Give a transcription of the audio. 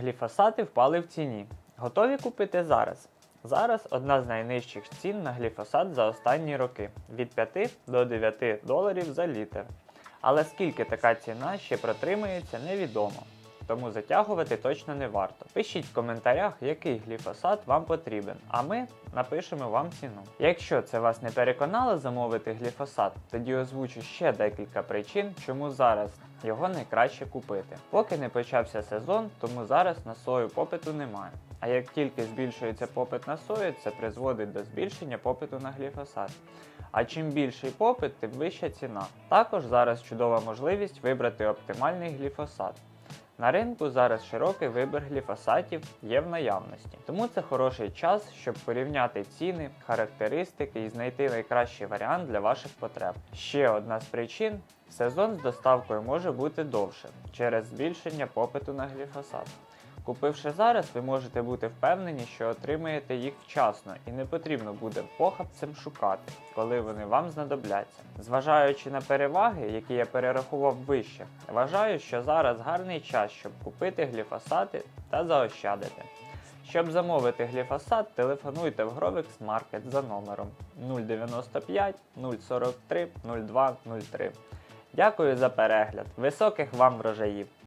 Гліфосати впали в ціні. Готові купити зараз? Зараз одна з найнижчих цін на гліфосат за останні роки від 5 до 9 доларів за літр. Але скільки така ціна ще протримається, невідомо. Тому затягувати точно не варто. Пишіть в коментарях, який гліфосат вам потрібен, а ми напишемо вам ціну. Якщо це вас не переконало замовити гліфосат, тоді озвучу ще декілька причин, чому зараз його найкраще купити. Поки не почався сезон, тому зараз на сою попиту немає. А як тільки збільшується попит на сою, це призводить до збільшення попиту на гліфосат. А чим більший попит, тим вища ціна. Також зараз чудова можливість вибрати оптимальний гліфосат. На ринку зараз широкий вибір гліфосатів є в наявності, тому це хороший час, щоб порівняти ціни, характеристики і знайти найкращий варіант для ваших потреб. Ще одна з причин сезон з доставкою може бути довшим через збільшення попиту на гліфосат. Купивши зараз, ви можете бути впевнені, що отримаєте їх вчасно і не потрібно буде похапцем шукати, коли вони вам знадобляться. Зважаючи на переваги, які я перерахував вище, вважаю, що зараз гарний час, щоб купити гліфосати та заощадити. Щоб замовити гліфосат, телефонуйте в Grovex Market за номером 095 043 0203. Дякую за перегляд. Високих вам врожаїв!